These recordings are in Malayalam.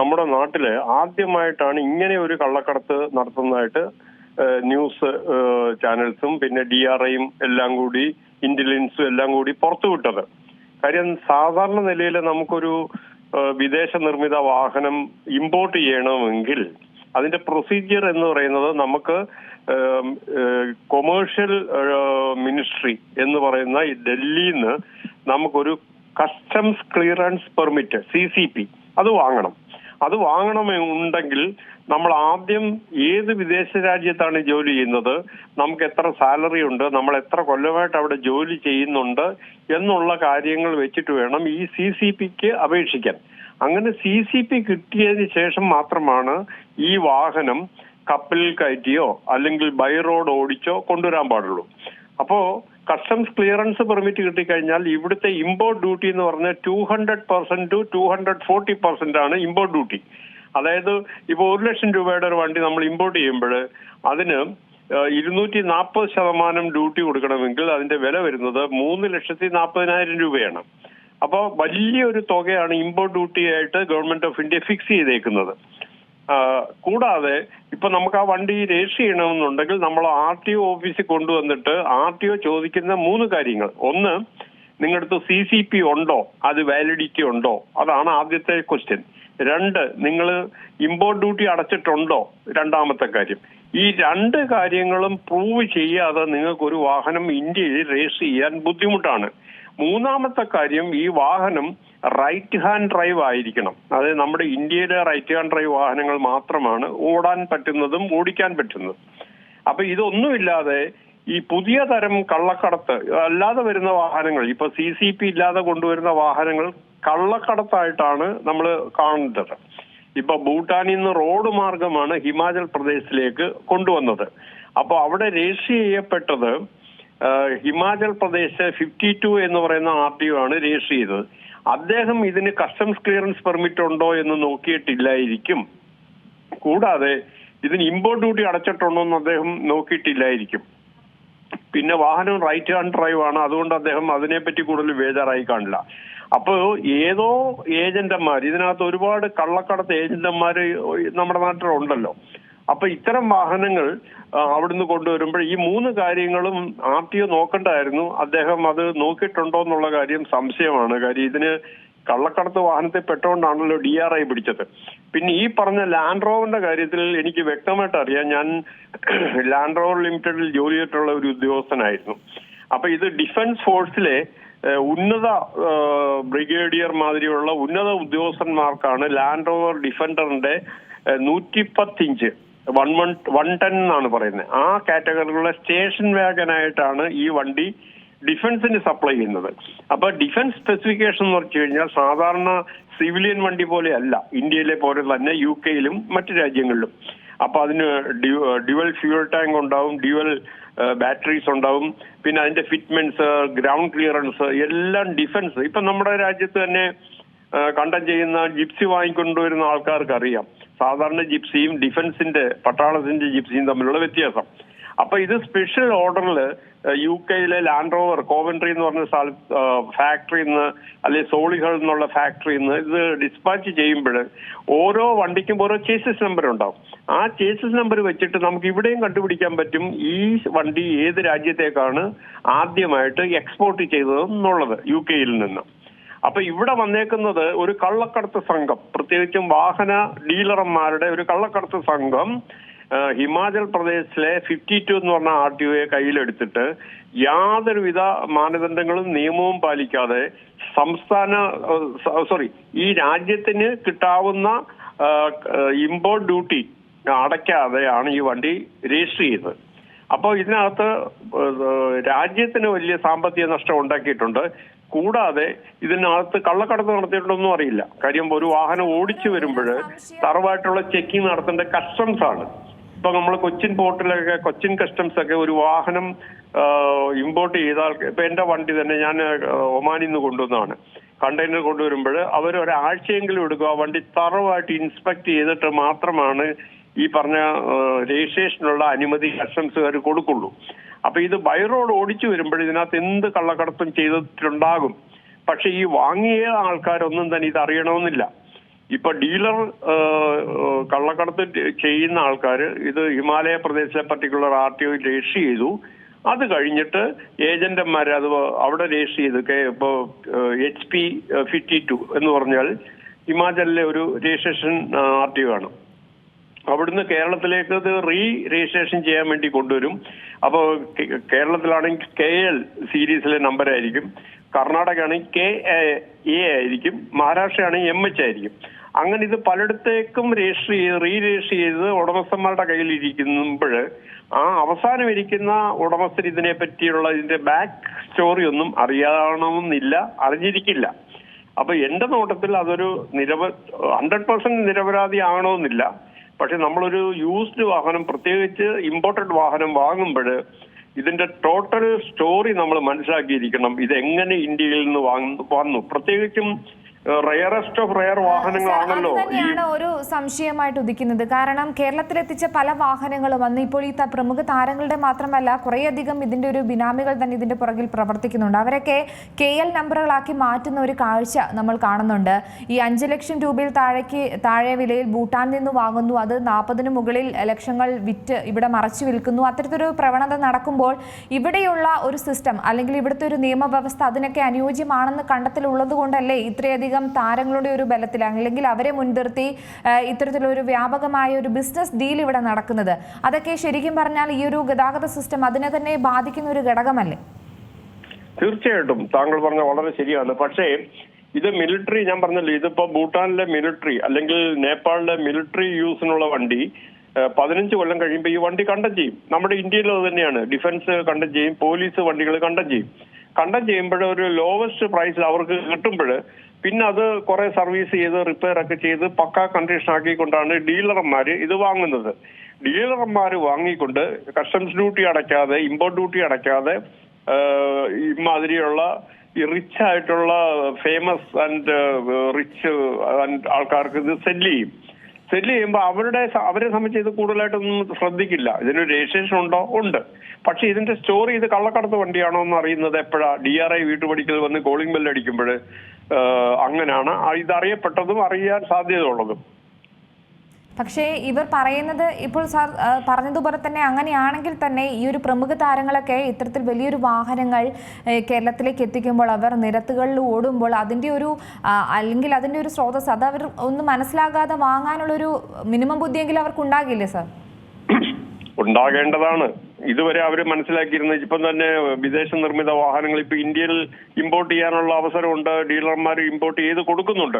നമ്മുടെ നാട്ടിൽ ആദ്യമായിട്ടാണ് ഇങ്ങനെ ഒരു കള്ളക്കടത്ത് നടത്തുന്നതായിട്ട് ന്യൂസ് ചാനൽസും പിന്നെ ഡി ആർ ഐയും എല്ലാം കൂടി ഇന്റലിജൻസും എല്ലാം കൂടി പുറത്തുവിട്ടത്. കാര്യം സാധാരണ നിലയിൽ നമുക്കൊരു വിദേശ നിർമ്മിത വാഹനം ഇമ്പോർട്ട് ചെയ്യണമെങ്കിൽ അതിന്റെ പ്രൊസീജിയർ എന്ന് പറയുന്നത് നമുക്ക് കൊമേഴ്ഷ്യൽ മിനിസ്ട്രി എന്ന് പറയുന്ന ഡൽഹിയിൽ നിന്ന് നമുക്കൊരു customs clearance permit C C P അത് വാങ്ങണം. അത് വാങ്ങണമെന്നുണ്ടെങ്കിൽ നമ്മൾ ആദ്യം ഏത് വിദേശ രാജ്യത്താണ് ജോലി ചെയ്യുന്നത് നമുക്ക് എത്ര സാലറി ഉണ്ട് നമ്മൾ എത്ര കൊല്ലമായിട്ട് അവിടെ ജോലി ചെയ്യുന്നുണ്ട് എന്നുള്ള കാര്യങ്ങൾ വെച്ചിട്ട് വേണം ഈ സി സി പിക്ക് അപേക്ഷിക്കാൻ. അങ്ങനെ സി സി പി കിട്ടിയതിന് ശേഷം മാത്രമാണ് ഈ വാഹനം കപ്പലിൽ കയറ്റിയോ അല്ലെങ്കിൽ ബൈ റോഡ് ഓടിച്ചോ കൊണ്ടുവരാൻ പാടുള്ളൂ. അപ്പോ കസ്റ്റംസ് ക്ലിയറൻസ് പെർമിറ്റ് കിട്ടിക്കഴിഞ്ഞാൽ ഇവിടുത്തെ ഇമ്പോർട്ട് ഡ്യൂട്ടി എന്ന് പറഞ്ഞാൽ two hundred percent two two hundred forty percent ആണ് ഇമ്പോർട്ട് ഡ്യൂട്ടി അതായത് ഇപ്പോൾ ഒരു ലക്ഷം രൂപയുടെ ഒരു വണ്ടി നമ്മൾ ഇമ്പോർട്ട് ചെയ്യുമ്പോൾ അതിന് ഇരുന്നൂറ്റി നാൽപ്പത് ശതമാനം ഡ്യൂട്ടി കൊടുക്കണമെങ്കിൽ അതിന്റെ വില വരുന്നത് മൂന്ന് ലക്ഷത്തി നാൽപ്പതിനായിരം രൂപയാണ്. അപ്പോൾ വലിയൊരു തുകയാണ് ഇമ്പോർട്ട് ഡ്യൂട്ടി ആയിട്ട് ഗവൺമെന്റ് ഓഫ് ഇന്ത്യ ഫിക്സ് ചെയ്തേക്കുന്നത്. കൂടാതെ ഇപ്പൊ നമുക്ക് ആ വണ്ടി രജിസ്റ്റർ ചെയ്യണമെന്നുണ്ടെങ്കിൽ നമ്മൾ ആർ ടി ഒ ഓഫീസിൽ കൊണ്ടുവന്നിട്ട് ആർ ടി ഒ ചോദിക്കുന്ന മൂന്ന് കാര്യങ്ങൾ. ഒന്ന് നിങ്ങളുടെ അടുത്ത് സി സി പി ഉണ്ടോ? അത് വാലിഡിറ്റി ഉണ്ടോ? അതാണ് ആദ്യത്തെ ക്വസ്റ്റ്യൻ രണ്ട് നിങ്ങൾ ഇമ്പോർട്ട് ഡ്യൂട്ടി അടച്ചിട്ടുണ്ടോ? രണ്ടാമത്തെ കാര്യം. ഈ രണ്ട് കാര്യങ്ങളും പ്രൂവ് ചെയ്യാതെ നിങ്ങൾക്ക് ഒരു വാഹനം ഇന്ത്യയിൽ രജിസ്റ്റർ ചെയ്യാൻ ബുദ്ധിമുട്ടാണ്. മൂന്നാമത്തെ കാര്യം ഈ വാഹനം റൈറ്റ് ഹാൻഡ് ഡ്രൈവ് ആയിരിക്കണം. അതായത് നമ്മുടെ ഇന്ത്യയിലെ റൈറ്റ് ഹാൻഡ് ഡ്രൈവ് വാഹനങ്ങൾ മാത്രമാണ് ഓടാൻ പറ്റുന്നതും ഓടിക്കാൻ പറ്റുന്നതും. അപ്പൊ ഇതൊന്നുമില്ലാതെ ഈ പുതിയ തരം കള്ളക്കടത്ത് അല്ലാതെ വരുന്ന വാഹനങ്ങൾ ഇപ്പൊ സി സി പി ഇല്ലാതെ കൊണ്ടുവരുന്ന വാഹനങ്ങൾ കള്ളക്കടത്തായിട്ടാണ് നമ്മൾ കാണുന്നത്. ഇപ്പൊ ഭൂട്ടാനിൽ നിന്ന് റോഡ് മാർഗമാണ് ഹിമാചൽ പ്രദേശിലേക്ക് കൊണ്ടുവന്നത്. അപ്പൊ അവിടെ രജിസ്റ്റർ ചെയ്യപ്പെട്ടത് ഹിമാചൽ പ്രദേശ് ഫിഫ്റ്റി ടു എന്ന് പറയുന്ന ആർ ടി ഒ ആണ് രജിസ്റ്റർ ചെയ്തത്. അദ്ദേഹം ഇതിന് കസ്റ്റംസ് ക്ലിയറൻസ് പെർമിറ്റ് ഉണ്ടോ എന്ന് നോക്കിയിട്ടില്ലായിരിക്കും. കൂടാതെ ഇതിന് ഇമ്പോർട്ട് ഡ്യൂട്ടി അടച്ചിട്ടുണ്ടോ എന്ന് അദ്ദേഹം നോക്കിയിട്ടില്ലായിരിക്കും. പിന്നെ വാഹനം റൈറ്റ് ഹാൻഡ് ഡ്രൈവ് ആണ്. അതുകൊണ്ട് അദ്ദേഹം അതിനെപ്പറ്റി കൂടുതൽ ബേജാറായി കാണില്ല. അപ്പോ ഏതോ ഏജന്റന്മാർ ഇതിനകത്ത് ഒരുപാട് കള്ളക്കടത്ത് ഏജന്റന്മാർ നമ്മുടെ നാട്ടിലുണ്ടല്ലോ. അപ്പൊ ഇത്തരം വാഹനങ്ങൾ അവിടുന്ന് കൊണ്ടുവരുമ്പോൾ ഈ മൂന്ന് കാര്യങ്ങളും ആർ ടി ഒ നോക്കണ്ടായിരുന്നു. അദ്ദേഹം അത് നോക്കിയിട്ടുണ്ടോ എന്നുള്ള കാര്യം സംശയമാണ്. കാര്യം ഇതിന് കള്ളക്കടത്ത് വാഹനത്തെ പെട്ടുകൊണ്ടാണല്ലോ ഡി ആർ ഐ പിടിച്ചത്. പിന്നെ ഈ പറഞ്ഞ ലാൻഡ് റോവറിന്റെ കാര്യത്തിൽ എനിക്ക് വ്യക്തമായിട്ട് അറിയാം. ഞാൻ ലാൻഡ് റോവർ ലിമിറ്റഡിൽ ജോലി ചെയ്തിട്ടുള്ള ഒരു ഉദ്യോഗസ്ഥനായിരുന്നു. അപ്പൊ ഇത് ഡിഫൻസ് ഫോഴ്സിലെ ഉന്നത ബ്രിഗേഡിയർ മാതിരിയുള്ള ഉന്നത ഉദ്യോഗസ്ഥന്മാർക്കാണ് ലാൻഡ് റോവർ ഡിഫൻഡറിന്റെ നൂറ്റിപ്പത്തിഞ്ച് വൺ വൺ വൺ ടെൻ എന്നാണ് പറയുന്നത്. ആ കാറ്റഗറിയിലുള്ള സ്റ്റേഷൻ വാഗനായിട്ടാണ് ഈ വണ്ടി ഡിഫൻസിന് സപ്ലൈ ചെയ്യുന്നത്. അപ്പൊ ഡിഫൻസ് സ്പെസിഫിക്കേഷൻ എന്ന് പറഞ്ഞു കഴിഞ്ഞാൽ സാധാരണ സിവിലിയൻ വണ്ടി പോലെ അല്ല ഇന്ത്യയിലെ പോലെ തന്നെ യു കെയിലും മറ്റു രാജ്യങ്ങളിലും. അപ്പൊ അതിന് ഡ്യുവൽ ഫ്യൂൽ ടാങ്ക് ഉണ്ടാവും ഡ്യുവൽ ബാറ്ററീസ് ഉണ്ടാവും. പിന്നെ അതിന്റെ ഫിറ്റ്മെന്റ്സ് ഗ്രൗണ്ട് ക്ലിയറൻസ് എല്ലാം ഡിഫൻസ്. ഇപ്പൊ നമ്മുടെ രാജ്യത്ത് തന്നെ കണ്ടം ചെയ്യുന്ന ജിപ്സി വാങ്ങിക്കൊണ്ടുവരുന്ന ആൾക്കാർക്ക് അറിയാം സാധാരണ ജിപ്സിയും ഡിഫൻസിന്റെ പട്ടാളത്തിന്റെ ജിപ്സിയും തമ്മിലുള്ള വ്യത്യാസം. അപ്പൊ ഇത് സ്പെഷ്യൽ ഓർഡറിൽ യു കെയിലെ ലാൻഡ് റോവർ കോവൻട്രി എന്ന് പറഞ്ഞ സ്ഥല ഫാക്ടറിയിൽ നിന്ന് അല്ലെങ്കിൽ സോളികൾ എന്നുള്ള ഫാക്ടറിയിൽ നിന്ന് ഇത് ഡിസ്പാച്ച് ചെയ്യുമ്പോൾ ഓരോ വണ്ടിക്കും ഓരോ ചേസസ് നമ്പർ ഉണ്ടാവും. ആ ചേസസ് നമ്പർ വെച്ചിട്ട് നമുക്ക് ഇവിടെയും കണ്ടുപിടിക്കാൻ പറ്റും ഈ വണ്ടി ഏത് രാജ്യത്തേക്കാണ് ആദ്യമായിട്ട് എക്സ്പോർട്ട് ചെയ്തത് എന്നുള്ളത് യു കെയിൽ നിന്ന്. അപ്പൊ ഇവിടെ വന്നേക്കുന്നത് ഒരു കള്ളക്കടത്ത് സംഘം. പ്രത്യേകിച്ചും വാഹന ഡീലർമാരുടെ ഒരു കള്ളക്കടത്ത് സംഘം ഹിമാചൽ പ്രദേശിലെ ഫിഫ്റ്റി ടു എന്ന് പറഞ്ഞ ആർ ടി ഒയെ കയ്യിലെടുത്തിട്ട് യാതൊരുവിധ മാനദണ്ഡങ്ങളും നിയമവും പാലിക്കാതെ സംസ്ഥാന സോറി ഈ രാജ്യത്തിന് കിട്ടാവുന്ന ഇമ്പോർട്ട് ഡ്യൂട്ടി അടയ്ക്കാതെയാണ് ഈ വണ്ടി രജിസ്റ്റർ ചെയ്തത്. അപ്പോൾ ഇതിനകത്ത് രാജ്യത്തിന് വലിയ സാമ്പത്തിക നഷ്ടം ഉണ്ടാക്കിയിട്ടുണ്ട്. കൂടാതെ ഇതിനകത്ത് കള്ളക്കടത്ത് നടത്തിയിട്ടുണ്ടോന്നും അറിയില്ല. കാര്യം ഒരു വാഹനം ഓടിച്ചു വരുമ്പോൾ തറവായിട്ടുള്ള ചെക്കിംഗ് നടത്തേണ്ട കസ്റ്റംസ് ആണ്. ഇപ്പൊ നമ്മൾ കൊച്ചിൻ പോർട്ടിലൊക്കെ കൊച്ചിൻ കസ്റ്റംസ് ഒക്കെ ഒരു വാഹനം ഇമ്പോർട്ട് ചെയ്താൽ ഇപ്പൊ എന്റെ വണ്ടി തന്നെ ഞാൻ ഒമാനിൽ നിന്ന് കൊണ്ടുവന്നതാണ്. കണ്ടെയ്നർ കൊണ്ടുവരുമ്പോൾ അവർ ഒരാഴ്ചയെങ്കിലും എടുക്കും. ആ വണ്ടി തറവായിട്ട് ഇൻസ്പെക്ട് ചെയ്തിട്ട് മാത്രമാണ് ഈ പറഞ്ഞ രജിസ്ട്രേഷനുള്ള അനുമതി കസ്റ്റംസുകാർ കൊടുക്കുള്ളൂ. അപ്പൊ ഇത് ബൈ റോഡ് ഓടിച്ചു വരുമ്പോൾ ഇതിനകത്ത് എന്ത് കള്ളക്കടത്തും ചെയ്തിട്ടുണ്ടാകും. പക്ഷെ ഈ വാങ്ങിയ ആൾക്കാരൊന്നും തന്നെ ഇത് അറിയണമെന്നില്ല. ഇപ്പൊ ഡീലർ കള്ളക്കടത്ത് ചെയ്യുന്ന ആൾക്കാർ ഇത് ഹിമാലയ പ്രദേശത്തെ പർട്ടിക്കുലർ ആർ ടി ഒയിൽ രജിസ്റ്റർ ചെയ്തു. അത് കഴിഞ്ഞിട്ട് ഏജന്റന്മാർ അത് അവിടെ രജിസ്റ്റർ ചെയ്ത് കെ- ഇപ്പോ എച്ച് പി ഫിഫ്റ്റി ടു എന്ന് പറഞ്ഞാൽ ഹിമാചലിലെ ഒരു രജിസ്ട്രേഷൻ ആർ ടി ഒ ആണ്. അവിടുന്ന് കേരളത്തിലേക്ക് ഇത് റീ രജിസ്ട്രേഷൻ ചെയ്യാൻ വേണ്ടി കൊണ്ടുവരും. അപ്പോൾ കേരളത്തിലാണെങ്കിൽ കെ എൽ സീരീസിലെ നമ്പർ ആയിരിക്കും. കർണാടക ആണെങ്കിൽ കെ എ ആയിരിക്കും. മഹാരാഷ്ട്ര ആണെങ്കിൽ എം എച്ച് ആയിരിക്കും. അങ്ങനെ ഇത് പലയിടത്തേക്കും രജിസ്റ്റർ ചെയ്ത് റീ രജിസ്റ്റർ ചെയ്ത് ഉടമസ്ഥന്മാരുടെ കയ്യിൽ ഇരിക്കുമ്പോൾ ആ അവസാനം ഇരിക്കുന്ന ഉടമസ്ഥർ ഇതിനെ പറ്റിയുള്ള ഇതിന്റെ ബാക്ക് സ്റ്റോറി ഒന്നും അറിയണമെന്നില്ല അറിഞ്ഞിരിക്കില്ല. അപ്പൊ എന്റെ നോട്ടത്തിൽ അതൊരു നിരവ ഹൺഡ്രഡ് പെർസെന്റ് നിരപരാധി ആകണമെന്നില്ല പക്ഷെ നമ്മളൊരു യൂസ്ഡ് വാഹനം പ്രത്യേകിച്ച് ഇമ്പോർട്ടഡ് വാഹനം വാങ്ങുമ്പോൾ ഇതിന്റെ ടോട്ടൽ സ്റ്റോറി നമ്മൾ മനസ്സിലാക്കിയിരിക്കണം. ഇത് എങ്ങനെ ഇന്ത്യയിൽ നിന്ന് വാങ്ങുന്നു വന്നു. പ്രത്യേകിച്ചും റയറസ്റ്റ് ഓഫ് റയർ വാഹനങ്ങളാണല്ലോ തന്നെയാണ് ഒരു സംശയമായിട്ട് ഉദിക്കുന്നത്. കാരണം കേരളത്തിലെത്തിച്ച പല വാഹനങ്ങളും വന്ന് ഇപ്പോൾ ഈ പ്രമുഖ താരങ്ങളുടെ മാത്രമല്ല കുറേയധികം ഇതിന്റെ ഒരു ബിനാമികൾ തന്നെ ഇതിന്റെ പുറകിൽ പ്രവർത്തിക്കുന്നുണ്ട്. അവരൊക്കെ കെ എൽ നമ്പറുകളാക്കി മാറ്റുന്ന ഒരു കാഴ്ച നമ്മൾ കാണുന്നുണ്ട്. ഈ അഞ്ച് ലക്ഷം രൂപയിൽ താഴേക്ക് താഴെ വിലയിൽ ഭൂട്ടാനിൽ നിന്ന് വാങ്ങുന്നു. അത് നാൽപ്പതിന് മുകളിൽ ലക്ഷങ്ങൾ വിറ്റ് ഇവിടെ മറച്ചു വിൽക്കുന്നു. അത്തരത്തിലൊരു പ്രവണത നടക്കുമ്പോൾ ഇവിടെയുള്ള ഒരു സിസ്റ്റം അല്ലെങ്കിൽ ഇവിടുത്തെ ഒരു നിയമവ്യവസ്ഥ അതിനൊക്കെ അനുയോജ്യമാണെന്ന് കണ്ടെത്തലുള്ളത് കൊണ്ടല്ലേ ഇത്രയധികം താരങ്ങളുടെ ഒരു ബലത്തിൽ അല്ലെങ്കിൽ അവരെ മുൻനിർത്തി ഇത്തരത്തിലൊരു വ്യാപകമായ ഒരു ബിസിനസ് ഡീൽ ഇവിടെ നടക്കുന്നത്. അതൊക്കെ ശരിക്കും പറഞ്ഞാൽ ഈ ഒരു ഗതാഗത സിസ്റ്റം അതിനെ തന്നെ ബാധിക്കുന്ന ഒരു ഘടകമല്ലേ? തീർച്ചയായിട്ടും. താങ്കൾ പറഞ്ഞ വളരെ ശരിയാണ്. പക്ഷേ ഇത് മിലിറ്ററി ഞാൻ പറഞ്ഞല്ലോ ഇതിപ്പോ ഭൂട്ടാനിലെ മിലിറ്ററി അല്ലെങ്കിൽ നേപ്പാളിലെ മിലിറ്ററി യൂസിനുള്ള വണ്ടി പതിനഞ്ച് കൊല്ലം കഴിയുമ്പോൾ ഈ വണ്ടി കണ്ടം ചെയ്യും. നമ്മുടെ ഇന്ത്യയിൽ അത് തന്നെയാണ്. ഡിഫൻസ് കണ്ടം ചെയ്യും പോലീസ് വണ്ടികൾ കണ്ടം ചെയ്യും. കണ്ടം ചെയ്യുമ്പോൾ ഒരു ലോവസ്റ്റ് പ്രൈസിൽ അവർക്ക് കിട്ടുമ്പോൾ പിന്നെ അത് കുറെ സർവീസ് ചെയ്ത് റിപ്പയർ ഒക്കെ ചെയ്ത് പക്കാ കണ്ടീഷൻ ആക്കിക്കൊണ്ടാണ് ഡീലർമാർ ഇത് വാങ്ങുന്നത്. ഡീലർമാർ വാങ്ങിക്കൊണ്ട് കസ്റ്റംസ് ഡ്യൂട്ടി അടയ്ക്കാതെ ഇമ്പോർട്ട് ഡ്യൂട്ടി അടയ്ക്കാതെ ഇമാതിരിയുള്ള റിച്ച് ആയിട്ടുള്ള ഫേമസ് ആൻഡ് റിച്ച് ആൻഡ് ആൾക്കാർക്ക് ഇത് സെല്ല് ചെയ്യും. സെല്ല് ചെയ്യുമ്പോൾ അവരുടെ അവരെ സംബന്ധിച്ച് ഇത് കൂടുതലായിട്ടൊന്നും ശ്രദ്ധിക്കില്ല. ഇതിനൊരു രജിസ്ട്രേഷൻ ഉണ്ടോ? ഉണ്ട്. പക്ഷെ ഇതിന്റെ സ്റ്റോറി ഇത് കള്ളക്കടത്ത് വണ്ടിയാണോ എന്ന് അറിയുന്നത് എപ്പോഴാ? ഡി ആർ ഐ വീട്ടുപടിക്കൽ വന്ന് കോളിംഗ് ബെല്ല് അടിക്കുമ്പോൾ അങ്ങനെയാണ് ഇത് അറിയപ്പെട്ടതും അറിയാൻ സാധ്യതയുള്ളതും. പക്ഷേ ഇവർ പറയുന്നത് ഇപ്പോൾ സാർ പറഞ്ഞതുപോലെ തന്നെ അങ്ങനെയാണെങ്കിൽ തന്നെ ഈ ഒരു പ്രമുഖ താരങ്ങളൊക്കെ ഇത്തരത്തിൽ വലിയൊരു വാഹനങ്ങൾ കേരളത്തിലേക്ക് എത്തിക്കുമ്പോൾ അവർ നിരത്തുകളിൽ ഓടുമ്പോൾ അതിന്റെ ഒരു അല്ലെങ്കിൽ അതിന്റെ ഒരു സ്രോതസ് അത് അവർ ഒന്ന് മനസ്സിലാകാതെ വാങ്ങാനുള്ളൊരു മിനിമം ബുദ്ധിയെങ്കിലും അവർക്ക് ഉണ്ടാകില്ലേ സാർ? ഉണ്ടാകേണ്ടതാണ്. ഇതുവരെ അവർ മനസ്സിലാക്കിയിരുന്നത് ഇപ്പം തന്നെ വിദേശ നിർമ്മിത വാഹനങ്ങൾ ഇപ്പൊ ഇന്ത്യയിൽ ഇമ്പോർട്ട് ചെയ്യാനുള്ള അവസരമുണ്ട് ഡീലർമാർ ഇമ്പോർട്ട് ചെയ്ത് കൊടുക്കുന്നുണ്ട്.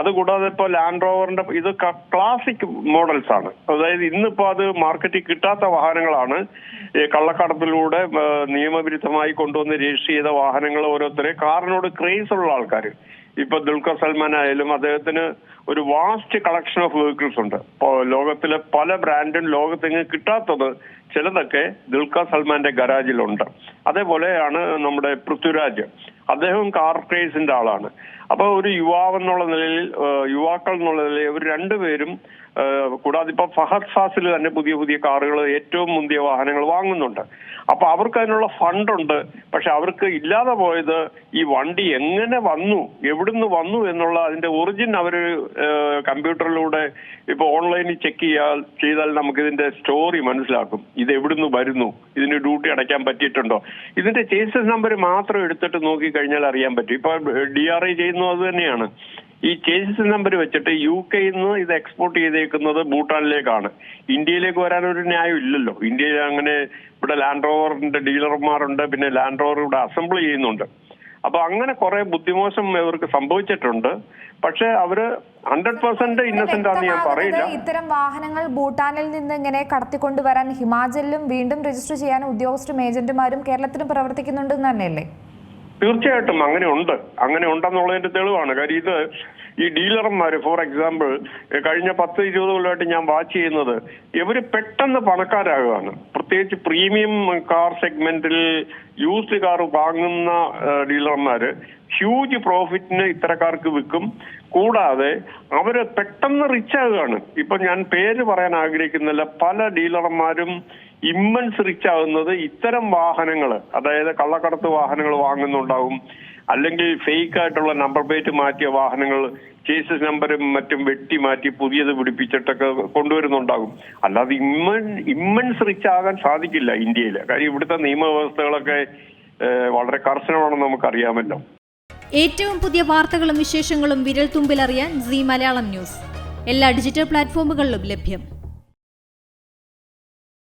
അതുകൂടാതെ ഇപ്പൊ ലാൻഡ് റോവറിന്റെ ഇത് ക്ലാസിക് മോഡൽസ് ആണ്. അതായത് ഇന്നിപ്പോ അത് മാർക്കറ്റിൽ കിട്ടാത്ത വാഹനങ്ങളാണ്. കള്ളക്കടത്തിലൂടെ നിയമവിരുദ്ധമായി കൊണ്ടുവന്ന് രജിസ്റ്റർ ചെയ്ത വാഹനങ്ങൾ ഓരോരുത്തരെ. കാറിനോട് ക്രേസ് ഉള്ള ആൾക്കാർ. ഇപ്പൊ ദുൽഖർ സൽമാൻ ആയാലും അദ്ദേഹത്തിന് ഒരു വാസ്റ്റ് കളക്ഷൻ ഓഫ് വെഹിക്കിൾസ് ഉണ്ട്. ലോകത്തിലെ പല ബ്രാൻഡും ലോകത്തെങ്ങ് കിട്ടാത്തത് ചിലതൊക്കെ ദുൽഖർ സൽമാന്റെ ഗരാജിലുണ്ട് അതേപോലെയാണ് നമ്മുടെ പൃഥ്വിരാജ്. അദ്ദേഹം കാർ ക്രേസിന്റെ ആളാണ്. അപ്പൊ ഒരു യുവാവ് എന്നുള്ള നിലയിൽ യുവാക്കൾ എന്നുള്ള നിലയിൽ ഇവർ രണ്ടുപേരും കൂടാതെ ഇപ്പൊ ഫഹദ് ഫാസിൽ തന്നെ പുതിയ പുതിയ കാറുകൾ ഏറ്റവും മുന്തിയ വാഹനങ്ങൾ വാങ്ങുന്നുണ്ട്. അപ്പൊ അവർക്ക് അതിനുള്ള ഫണ്ടുണ്ട്. പക്ഷെ അവർക്ക് ഇല്ലാതെ പോയത് ഈ വണ്ടി എങ്ങനെ വന്നു എവിടുന്ന് വന്നു എന്നുള്ള അതിന്റെ ഒറിജിൻ അവർ കമ്പ്യൂട്ടറിലൂടെ ഇപ്പൊ ഓൺലൈനിൽ ചെക്ക് ചെയ്യാൽ ചെയ്താൽ നമുക്ക് ഇതിന്റെ സ്റ്റോറി മനസ്സിലാക്കും. ഇത് എവിടുന്ന് വരുന്നു? ഇതിന് ഡ്യൂട്ടി അടയ്ക്കാൻ പറ്റിയിട്ടുണ്ടോ? ഇതിന്റെ ചേസസ് നമ്പർ മാത്രം എടുത്തിട്ട് നോക്കി കഴിഞ്ഞാൽ അറിയാൻ പറ്റും. ഇപ്പൊ ഡി ആർ ഐ ചെയ്യുന്നത് അത് തന്നെയാണ്. ഈ ചേഞ്ചസ് നമ്പർ വെച്ചിട്ട് യു കെയിൽ നിന്ന് ഇത് എക്സ്പോർട്ട് ചെയ്തേക്കുന്നത് ഭൂട്ടാനിലേക്കാണ്. ഇന്ത്യയിലേക്ക് വരാൻ ഒരു ന്യായം ഇല്ലല്ലോ. ഇന്ത്യയിൽ അങ്ങനെ ഇവിടെ ലാൻഡ് റോവറിന്റെ ഡീലർമാരുണ്ട് പിന്നെ ലാൻഡ് റോവർ ഇവിടെ അസംബിൾ ചെയ്യുന്നുണ്ട്. അപ്പൊ അങ്ങനെ കുറെ ബുദ്ധിമോശം ഇവർക്ക് സംഭവിച്ചിട്ടുണ്ട്. പക്ഷെ അവർ ഹൺഡ്രഡ് പെർസെന്റ് ഇന്നസെന്റ് ആണെന്ന് ഞാൻ പറയില്ല. ഇത്തരം വാഹനങ്ങൾ ഭൂട്ടാനിൽ നിന്ന് ഇങ്ങനെ കടത്തിക്കൊണ്ടുവരാൻ ഹിമാചലിലും വീണ്ടും രജിസ്റ്റർ ചെയ്യാൻ ഉദ്യോഗസ്ഥരും ഏജന്റുമാരും കേരളത്തിലും പ്രവർത്തിക്കുന്നുണ്ടെന്ന് തന്നെയല്ലേ? തീർച്ചയായിട്ടും അങ്ങനെ ഉണ്ട്. അങ്ങനെ ഉണ്ടെന്നുള്ളതിന്റെ തെളിവാണ്. കാര്യം ഇത് ഈ ഡീലർമാര് ഫോർ എക്സാമ്പിൾ കഴിഞ്ഞ പത്ത് ഇരുപത് കൊല്ലമായിട്ട് ഞാൻ വാച്ച് ചെയ്യുന്നത് ഇവർ പെട്ടെന്ന് പണക്കാരാകുകയാണ്. പ്രത്യേകിച്ച് പ്രീമിയം കാർ സെഗ്മെന്റിൽ യൂസ്ഡ് കാർ വാങ്ങുന്ന ഡീലർമാര് ഹ്യൂജ് പ്രോഫിറ്റിന് ഇത്തരക്കാർക്ക് വിൽക്കും. കൂടാതെ അവർ പെട്ടെന്ന് റിച്ച് ആകുകയാണ് ഇപ്പൊ ഞാൻ പേര് പറയാൻ ആഗ്രഹിക്കുന്നില്ല. പല ഡീലർമാരും ഇമ്മൻസ് റിച്ച് ആവുന്നത് ഇത്തരം വാഹനങ്ങൾ അതായത് കള്ളക്കടത്ത് വാഹനങ്ങൾ വാങ്ങുന്നുണ്ടാവും അല്ലെങ്കിൽ ഫേക്ക് ആയിട്ടുള്ള നമ്പർ പ്ലേറ്റ് മാറ്റിയ വാഹനങ്ങൾ കേസസ് നമ്പറും മറ്റും വെട്ടി മാറ്റി പുതിയത് പിടിപ്പിച്ചിട്ടൊക്കെ കൊണ്ടുവരുന്നുണ്ടാകും. അല്ലാതെ ഇമ്മൻ ഇമ്മൻസ് റിച്ച് ആകാൻ സാധിക്കില്ല ഇന്ത്യയിൽ കാര്യം ഇവിടുത്തെ നിയമവ്യവസ്ഥകളൊക്കെ വളരെ കർശനമാണെന്ന് നമുക്കറിയാമല്ലോ. ഏറ്റവും പുതിയ വാർത്തകളും വിശേഷങ്ങളും വിരൽ തുമ്പിലറിയാൻ സി മലയാളം ന്യൂസ്. എല്ലാ ഡിജിറ്റൽ പ്ലാറ്റ്ഫോമുകളിലും ലഭ്യം.